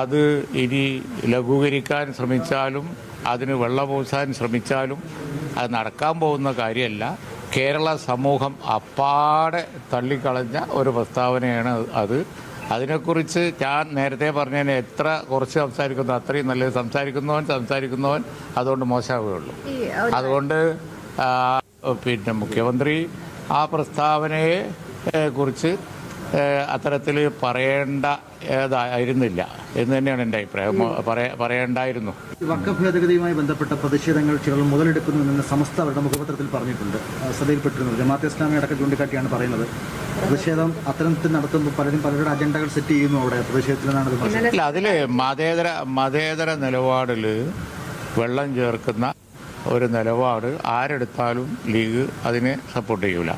അത് ഇനി ലഘൂകരിക്കാൻ ശ്രമിച്ചാലും അതിന് വെള്ളപൂശാൻ ശ്രമിച്ചാലും അത് നടക്കാൻ പോകുന്ന കാര്യമല്ല. കേരള സമൂഹം അപ്പാടെ തള്ളിക്കളഞ്ഞ ഒരു പ്രസ്താവനയാണ് അത്. അതിനെക്കുറിച്ച് ഞാൻ നേരത്തെ പറഞ്ഞതിന് എത്ര കുറച്ച് സംസാരിക്കുന്നു അത്രയും നല്ലത് സംസാരിക്കുന്നവൻ സംസാരിക്കുന്നവൻ അതുകൊണ്ട് മോശമാവുകയുള്ളൂ. അതുകൊണ്ട് പിന്നെ മുഖ്യമന്ത്രി ആ പ്രസ്താവനയെ കുറിച്ച് അത്തരത്തിൽ പറയേണ്ട ഏതായിരുന്നില്ല എന്ന് തന്നെയാണ് എന്റെ അഭിപ്രായം. പറയേണ്ടായിരുന്നു ഈ വക്കഫ് ഭേദഗതിയുമായി ബന്ധപ്പെട്ട പ്രതിഷേധങ്ങൾ ചിലർ മുതലെടുക്കുന്നു എന്ന് സമസ്ത അവരുടെ മുഖപത്രത്തിൽ പറഞ്ഞിട്ടുണ്ട്. ശ്രദ്ധയിൽപ്പെട്ടിരുന്നു ജമാഅത്തെ ഇസ്ലാമി അടക്കം ചൂണ്ടിക്കാട്ടിയാണ് പറയുന്നത്. പ്രതിഷേധം അത്തരത്തിൽ നടത്തുമ്പോൾ പലരും പലരുടെ അജണ്ടകൾ സെറ്റ് ചെയ്യുന്നു അവിടെ. പ്രതിഷേധത്തിലെന്നാണ് അല്ല അതിൽ മതേതര മതേതര നിലപാടിൽ വെള്ളം ചേർക്കുന്ന ഒരു നിലപാട് ആരെടുത്താലും ലീഗ് അതിനെ സപ്പോർട്ട് ചെയ്യൂല.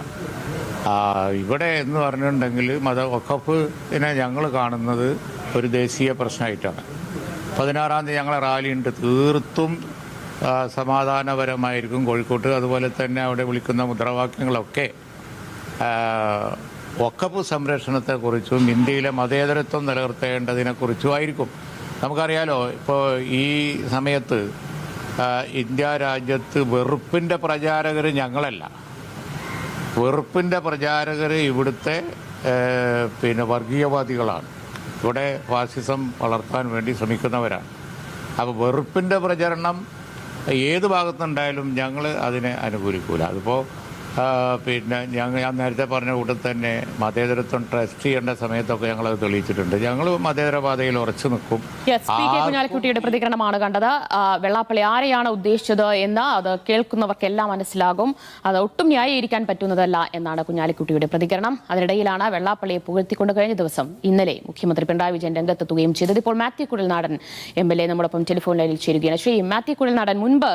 ഇവിടെ എന്ന് പറഞ്ഞിട്ടുണ്ടെങ്കിൽ മത വഖഫിനെ ഞങ്ങൾ കാണുന്നത് ഒരു ദേശീയ പ്രശ്നമായിട്ടാണ്. പതിനാറാം തീയതി ഞങ്ങളെ റാലി ഉണ്ട്. തീർത്തും സമാധാനപരമായിരിക്കും കോഴിക്കോട്ട്. അതുപോലെ തന്നെ അവിടെ വിളിക്കുന്ന മുദ്രാവാക്യങ്ങളൊക്കെ വക്കപ്പ് സംരക്ഷണത്തെക്കുറിച്ചും ഇന്ത്യയിലെ മതേതരത്വം നിലനിർത്തേണ്ടതിനെക്കുറിച്ചും ആയിരിക്കും നമുക്കറിയാലോ ഇപ്പോൾ ഈ സമയത്ത് ഇന്ത്യ രാജ്യത്ത് വെറുപ്പിന്റെ പ്രചാരകർ ഞങ്ങളല്ല. വെറുപ്പിന്റെ പ്രചാരകർ ഇവിടുത്തെ പിന്നെ വർഗീയവാദികളാണ്. ഇവിടെ ഫാസിസം വളർത്താൻ വേണ്ടി ശ്രമിക്കുന്നവരാണ്. അപ്പോൾ വെറുപ്പിന്റെ പ്രചരണം ഏത് ഭാഗത്തുണ്ടായാലും ഞങ്ങൾ അതിനെ അനുകൂലിക്കൂല. അതിപ്പോൾ പിന്നെ ഞങ്ങൾ ഞാൻ നേരത്തെ പറഞ്ഞ കൂട്ടത്തിൽ തന്നെ മതേതരത്വം ട്രസ്റ്റ് ചെയ്യേണ്ട സമയത്തൊക്കെ ഞങ്ങൾ അത് തെളിയിച്ചിട്ടുണ്ട്. ഞങ്ങൾ മതേതരപാതയിൽ ഉറച്ചു നിൽക്കും. കുഞ്ഞാലിക്കുട്ടിയുടെ പ്രതികരണമാണ് കണ്ടത്. വെള്ളാപ്പള്ളി ആരെയാണ് ഉദ്ദേശിച്ചത് എന്ന് അത് കേൾക്കുന്നവർക്കെല്ലാം മനസ്സിലാകും. അത് ഒട്ടും ന്യായീകരിക്കാൻ പറ്റുന്നതല്ല എന്നാണ് കുഞ്ഞാലിക്കുട്ടിയുടെ പ്രതികരണം. അതിനിടയിലാണ് വെള്ളാപ്പള്ളിയെ പുകഴ്ത്തിക്കൊണ്ട് കഴിഞ്ഞ ദിവസം ഇന്നലെ മുഖ്യമന്ത്രി പിണറായി വിജയൻ രംഗത്തെത്തുകയും ചെയ്തത്. ഇപ്പോൾ Mathew Kuzhalnadan M L A നമ്മോടൊപ്പം ടെലിഫോൺ ലൈനിൽ ചേരുകയാണ്. ശ്രീ മാത്യു കുഴൽനാടൻ മുൻപ്